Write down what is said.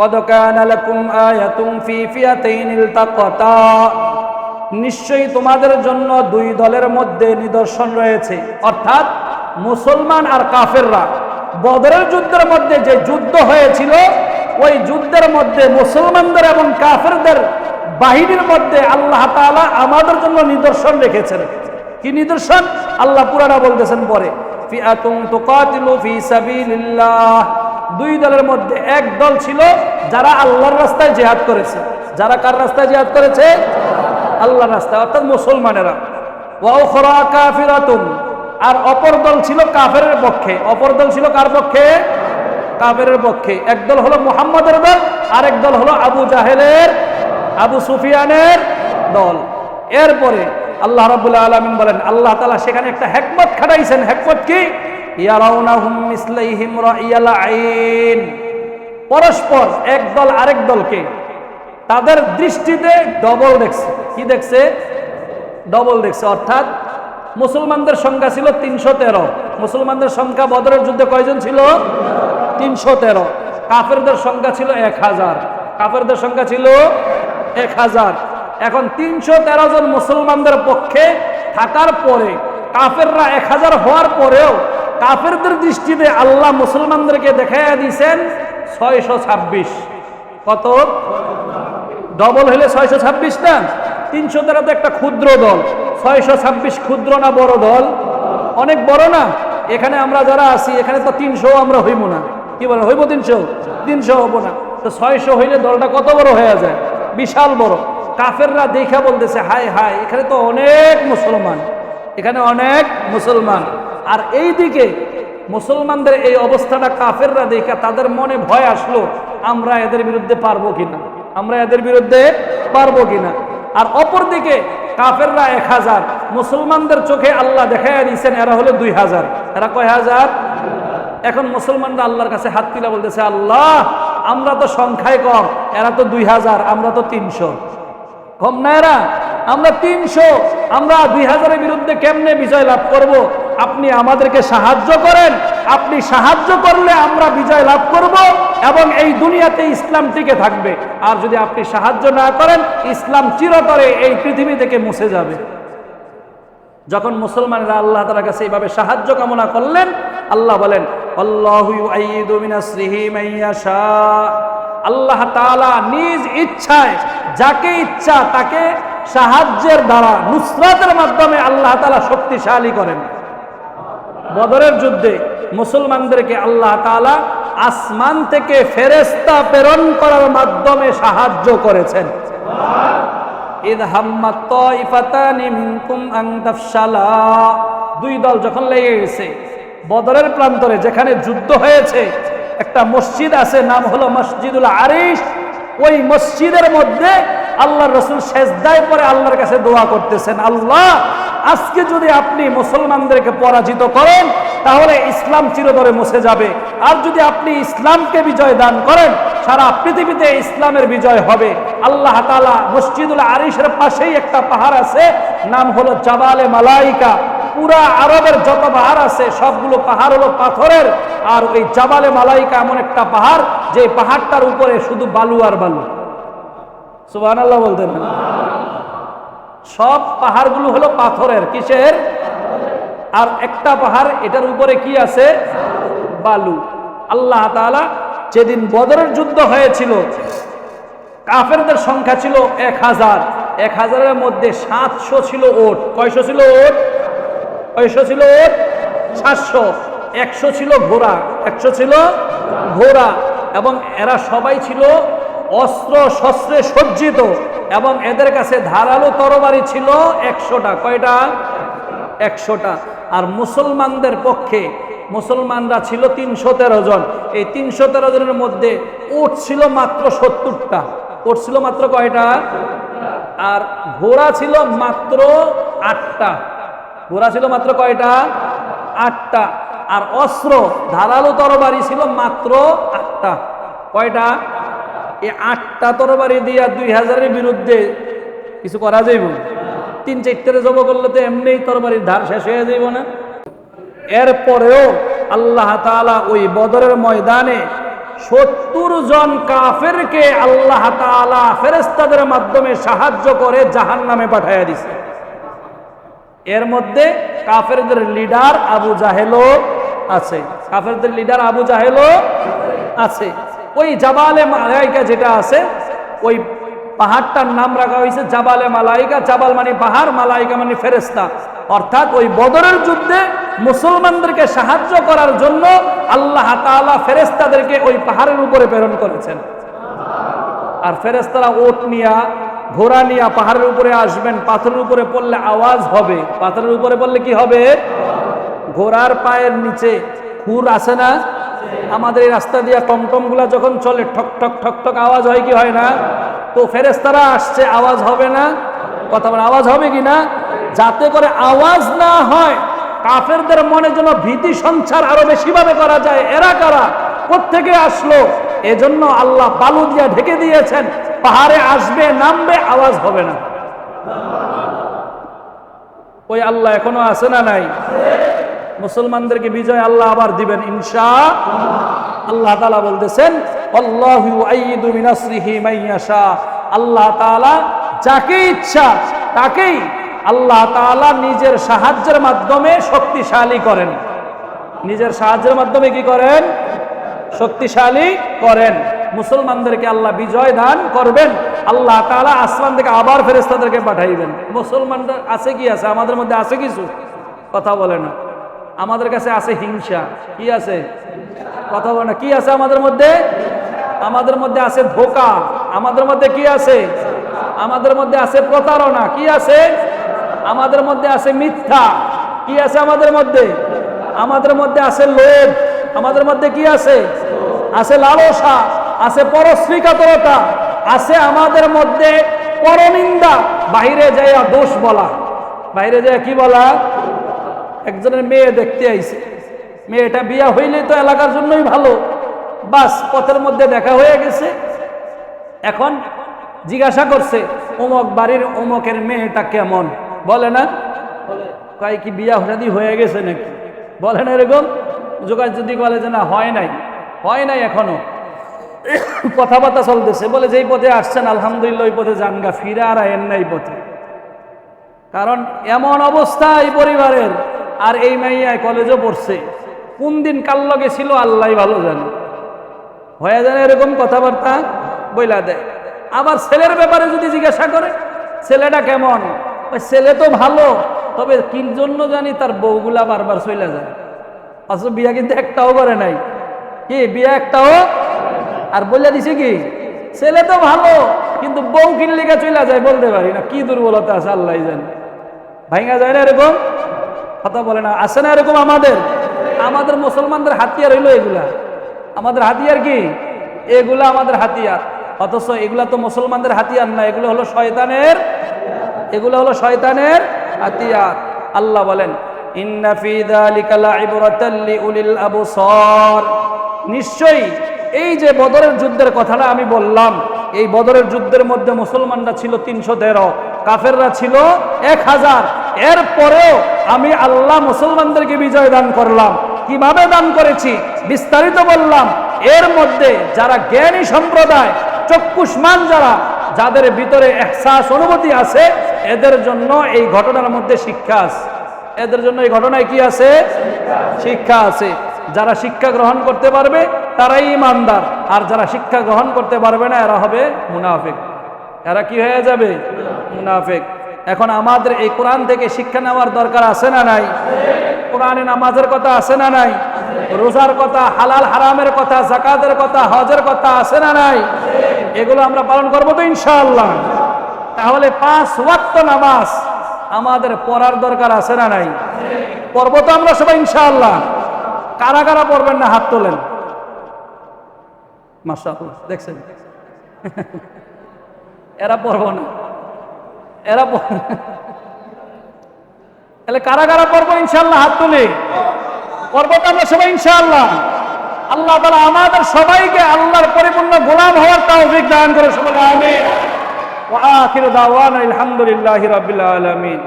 قد كان لكم آية في فئتين التقتا নিশ্চয়ই তোমাদের জন্য দুই দলের মধ্যে নিদর্শন রয়েছে অর্থাৎ মুসলমান আর কাফেররা বদরের যুদ্ধের মধ্যে যে যুদ্ধ হয়েছিল ওই যুদ্ধের মধ্যে মুসলমানদের এবং কাফেরদের বাহিনীর মধ্যে আল্লাহ তাআলা আমাদের জন্য নিদর্শন রেখেছেন কি নিদর্শন আল্লাহ পুরানা বলতেছেন পরে ফিআতুন তুকাতিলু ফি সাবিলিল্লাহ দুই দলের মধ্যে এক দল ছিল যারা আল্লাহর রাস্তায় জেহাদ করেছে। যারা কার রাস্তায় জেহাদ করেছে? আল্লাহর রাস্তায়, অর্থাৎ মুসলমানেরা। ওয়া উখরা কাফিরাতুন। আর অপর দল ছিল কাফেরের পক্ষে। অপর দল ছিল কার পক্ষে? কাফেরের পক্ষে। একদল হলো মুহাম্মাদের দল, আরেক দল হলো আবু জাহেলের, আবু সুফিয়ানের দল। এরপরে আল্লাহ রাব্বুল আলামিন বলেন, আল্লাহ তালা সেখানে একটা হেকমত খাটাইছেন। হেকমত কি? আইন। পরস্পর এক দল আরেক দলকে তাদের দৃষ্টিতে ডবল দেখছে। কি দেখছে? ডবল দেখছে। অর্থাৎ মুসলমানদের সংখ্যা ছিল তিনশো তেরো। মুসলমানদের সংখ্যা বদরের যুদ্ধে কয়জন ছিল? তিনশো তেরো। কাফেরদের সংখ্যা ছিল এক হাজার। কাফেরদের সংখ্যা ছিল এক হাজার। এখন তিনশো তেরো জন মুসলমানদের পক্ষে থাকার পরে কাফেররা এক হাজার হওয়ার পরেও কাফেরদের দৃষ্টিতে আল্লাহ মুসলমানদেরকে দেখাইয়া দিয়েছেন ছয়শো ছাব্বিশ। কত? ডবল হলে ছয়শো ছাব্বিশ না? তিনশো তেরো তো একটা ক্ষুদ্র দল। ছয়শো ছাব্বিশ ক্ষুদ্র না বড় দল? অনেক বড় না? এখানে আমরা যারা আছি, এখানে তো তিনশো আমরা হইব না। কি বলে, হইব তিনশো? তিনশো হব না। তো ছয়শো হইলে দলটা কত বড় হয়ে যায়? বিশাল বড়। কাফেররা দেখা বলতেছে হাই হাই এখানে তো অনেক মুসলমান। এখানে অনেক মুসলমান। আর এই দিকে মুসলমানদের এই অবস্থাটা কাফেররা দেখা তাদের মনে ভয় আসলো, আমরা এদের বিরুদ্ধে পারব কিনা? আমরা এদের বিরুদ্ধে পারব কিনা? আর অপর দিকে কাফেররা এক হাজার, মুসলমানদের চোখে আল্লাহ দেখাইয়া দিয়েছেন, এরা হলো দুই হাজার। এরা কয় হাজার? এখন মুসলমানরা আল্লাহর কাছে হাত তুলে বলতেছে, আল্লাহ, আমরা তো সংখ্যায় কম, এরা তো দুই হাজার, আমরা তো তিনশো। কম না এরা? আমরা তিনশো, আমরা দুই হাজারের বিরুদ্ধে কেমনে বিজয় লাভ করব? আপনি আমাদেরকে সাহায্য করেন, আপনি সাহায্য করলে আমরা বিজয় লাভ করব এবং এই দুনিয়াতে ইসলাম টিকে থাকবে। আর যদি আপনি সাহায্য না করেন, ইসলাম চিরতরে এই পৃথিবী থেকে মুছে যাবে। যখন মুসলমানরা আল্লাহ তালার কাছে এইভাবে সাহায্য কামনা করলেন, আল্লাহ বলেন, আল্লাহু তাআলা নিজ ইচ্ছায় যাকে ইচ্ছা তাকে সাহায্যের দ্বারা নুসরাতের মাধ্যমে আল্লাহ তালা শক্তিশালী করেন। বদরের যুদ্ধে মুসলমানদেরকে আল্লাহ তাআলা আসমান থেকে ফেরেশতা প্রেরণ করার মাধ্যমে সাহায্য করেছেন। দুই দল যখন লেগে গেছে, বদরের প্রান্তরে যেখানে যুদ্ধ হয়েছে, একটা মসজিদ আছে, নাম হলো মসজিদুল আরিশ। ওই মসজিদের মধ্যে আল্লাহ রসুল শেষদায় পরে আল্লাহর কাছে দোয়া করতেছেন, আল্লাহ আজকে যদি আপনি মুসলমানদেরকে পরাজিত করেন, তাহলে ইসলাম চিরতরে মুছে যাবে। আর যদি আপনি ইসলামকে বিজয় দান করেন, সারা পৃথিবীতে ইসলামের বিজয় হবে। আল্লাহ তালা মসজিদুল আরিশের পাশেই একটা পাহাড় আছে, নাম হলো জাবালে মালাইকা। পুরা আরবের যত পাহাড় আছে, সবগুলো পাহাড় হলো পাথরের। আর ওই জাবালে মালাইকা এমন একটা পাহাড়, যে পাহাড়টার উপরে শুধু বালু আর বালু। সুবাহ বলতেন সব পাহাড়গুলো হলো পাথরের, কিসের? আর একটা পাহাড়, এটার উপরে কি আছে? বালু। আল্লাহ তাআলা যেদিন বদরের যুদ্ধ হয়েছিল, কাফেরদের সংখ্যা ছিল এক হাজার। এক হাজারের মধ্যে সাতশো ছিল ওট। কয়শো ছিল ওট? কয়শো ছিল ওট? সাতশো। একশো ছিল ঘোড়া। একশো ছিল ঘোড়া। এবং এরা সবাই ছিল অস্ত্র শস্ত্রে সজ্জিত। এবং এদের কাছে ধারালো তরবারি ছিল একশোটা। কয়টা? একশোটা। আর মুসলমানদের পক্ষে মুসলমানরা ছিল তিনশো তেরো জন। এই তিনশো তেরো জনের মধ্যে উট ছিল মাত্র সত্তরটা। উট ছিল মাত্র কয়টা? আর ঘোড়া ছিল মাত্র আটটা। ঘোড়া ছিল মাত্র কয়টা? আটটা। আর অস্ত্র, ধারালো তরবারি ছিল মাত্র আটটা। কয়টা? এই আটটা তরবারি দিয়া দুই হাজারের বিরুদ্ধে কিছু করা যাইব? তিন চারটে জব করলে তো এমনি তরবারির ধার শেষ হয়ে যাইব না। এরপরেও আল্লাহ তাআলা ওই বদরের ময়দানে সত্তর জন কাফেরকে আল্লাহ তাআলা ফেরেস্তাদের মাধ্যমে সাহায্য করে জাহান নামে পাঠাইয়া দিছে। এর মধ্যে কাফেরদের লিডার আবু জাহেলও আছে। কাফেরদের লিডার আবু জাহেলও আছে। ওই জাবালে মালাইকা যেটা আছে, ওই পাহাড়টার নাম রাখা হয়েছে জাবালে মালাইকা। জাবাল মানে পাহাড়, মালাইকা মানে ফেরেস্তা অর্থাৎ ওই বদরের যুদ্ধে মুসলমানদেরকে সাহায্য করার জন্য আল্লাহ তাআলা ফেরেস্তাদেরকে ওই পাহাড়ের উপরে প্রেরণ করেছেন। আর ফেরেস্তারা ওট নিয়া, ঘোড়া নিয়া পাহাড়ের উপরে আসবেন, পাথরের উপরে পড়লে আওয়াজ হবে। পাথরের উপরে পড়লে কি হবে? ঘোড়ার পায়ের নিচে খুর আছে না? আমাদের এই রাস্তা দিয়া টমটমগুলা যখন চলে, ঠক ঠক ঠক ঠক, আওয়াজ হয় কি হয় না? তো ফেরেস্তারা আসছে, আওয়াজ হবে না? কথা বলে আওয়াজ হবে কি না? যাতে করে আওয়াজ না হয়, কাফেরদের মনে যেন ভীতি সঞ্চার আরও বেশিভাবে করা যায়। এরা কারা? কোথেকে আসলো? এজন্য আল্লাহ বালু দিয়া ঢেকে দিয়েছেন, পাহাড়ে আসবে, নামবে, আওয়াজ হবে না। ওই আল্লাহ এখনও আছে না নাই? মুসলমানদেরকে বিজয় আল্লাহ আবার দিবেন, ইনশা আল্লাহ তালা বলতেছেন, আল্লাহু তাআলা যাকে ইচ্ছা তাকেই আল্লাহ তাআলা নিজের সাহায্যের মাধ্যমে শক্তিশালী করেন। নিজের সাহায্যের মাধ্যমে কি করেন? শক্তিশালী করেন। মুসলমানদেরকে আল্লাহ বিজয় দান করবেন। আল্লাহ তাআলা আসমান থেকে আবার ফেরেস্তাদেরকে পাঠাইবেন। মুসলমানদের আছে কি আছে? আমাদের মধ্যে আছে কিছু? কথা বলে না। আমাদের কাছে আছে হিংসা। কি আছে? কথা বলে না, কি আছে আমাদের মধ্যে? আমাদের মধ্যে আছে ধোকা। আমাদের মধ্যে কি আছে? আমাদের মধ্যে আছে প্রতারণা। কি আছে? আমাদের মধ্যে আছে মিথ্যা। কি আছে আমাদের মধ্যে? আমাদের মধ্যে আছে লোভ। আমাদের মধ্যে কি আছে? আছে লালসা, আছে পরশ্রীকাতরতা আছে আমাদের মধ্যে পরনিন্দা। বাইরে যাইয়া দোষ বলা। বাইরে যাইয়া কি বলা? একজনের মেয়ে দেখতে আইছে। মেয়েটা বিয়া হইলে তো এলাকার জন্যই ভালো। বাস, পথের মধ্যে দেখা হয়ে গেছে। এখন জিজ্ঞাসা করছে, অমক বাড়ির অমকের মেয়েটা কেমন? বলে না। কয় কি বিয়া শাদি হয়ে গেছে নাকি? বলে না এরকম। যোগাযোগ যদি বলে যে না, হয় নাই। হয় নাই এখনও। কথাবার্তা চলতেছে। বলে, যেই পথে আসছেন, আলহামদুলিল্লাহ, ওই পথে জানগা ফিরে আর আয়েন নাই পথে। কারণ এমন অবস্থা এই পরিবারের। আর এই মাইয়ায় কলেজও পড়ছে। কোন দিন কাল লগে ছিল আল্লাহ ভালো জানে। হয়ে যায় এরকম কথাবার্তা বইলা দেয়। আবার ছেলের ব্যাপারে যদি জিজ্ঞাসা করে, ছেলেটা কেমন? ওই ছেলে তো ভালো, তবে কির জন্য জানি তার বউগুলা বারবার চলে যায়। অথচ বিয়া কিন্তু একটাও করে নাই। কি, বিয়া একটাও? আর বলে দিছে কি, ছেলে তো ভালো, কিন্তু বউ কিনলিকা চলে যায়। বলতে পারি না, কি দুর্বলতা আছে আল্লাহ জানে। ভাইঙ্গা যায় না এরকম? কথা বলে না, আছে না এরকম আমাদের? আমাদের মুসলমানদের হাতিয়ার হইল এগুলা। আমাদের হাতিয়ার কি? এগুলা আমাদের হাতিয়ার। অথচ এগুলা তো মুসলমানদের হাতিয়ার না, এগুলো হলো শয়তানের, এগুলো হলো শয়তানের হাতিয়ার। আল্লাহ বলেন নিশ্চয়ই এই যে বদরের যুদ্ধের কথাটা আমি বললাম, এই বদরের যুদ্ধের মধ্যে মুসলমানরা ছিল তিনশো তেরো, কাফেররা ছিল এক হাজার। এরপরেও আমি আল্লাহ মুসলমানদেরকে বিজয় দান করলাম। কীভাবে দান করেছি? বিস্তারিত বললাম, এর মধ্যে যারা জ্ঞানী সম্প্রদায় চক্ষুষ্মান যারা, যাদের ভিতরে এহসাস অনুভূতি আছে, এদের জন্য এই ঘটনার মধ্যে শিক্ষা আছে। এদের জন্য এই ঘটনায় কি আছে? শিক্ষা আছে। যারা শিক্ষা গ্রহণ করতে পারবে, তারাই ইমানদার। আর যারা শিক্ষা গ্রহণ করতে পারবে না, এরা হবে মুনাফিক। এরা কি হয়ে যাবে? মুনাফিক। এখন আমাদের এই কোরআন থেকে শিক্ষা নেওয়ার দরকার আছে না নাই? কোরআনে নামাজের কথা আছে না নাই? রোজার কথা, হালাল হারামের কথা, জাকাতের কথা, হজের কথা আছে না নাই? এগুলো আমরা পালন করব তো ইনশাআল্লাহ। তাহলে পাঁচ ওয়াক্ত নামাজ আমাদের পড়ার দরকার আছে না নাই? পড়ব তো আমরা সবাই ইনশাআল্লাহ। কারা কারা পড়বেন না হাত তোলেন? মাশাআল্লাহ, দেখছেন? এরা পড়ব না। এরা তাহলে কারা কারা পড়ব? ইনশাল্লাহ হাত তুলে। পড়ব তো আমরা সবাই, ইনশাআল্লাহ। আল্লাহ তালা আমাদের সবাইকে আল্লাহর পরিপূর্ণ গোলাম হওয়ার তাও দান করে সবাই আমি ওয়া দাওয়ান আলহামদুলিল্লাহ রাব্বিল আলামিন।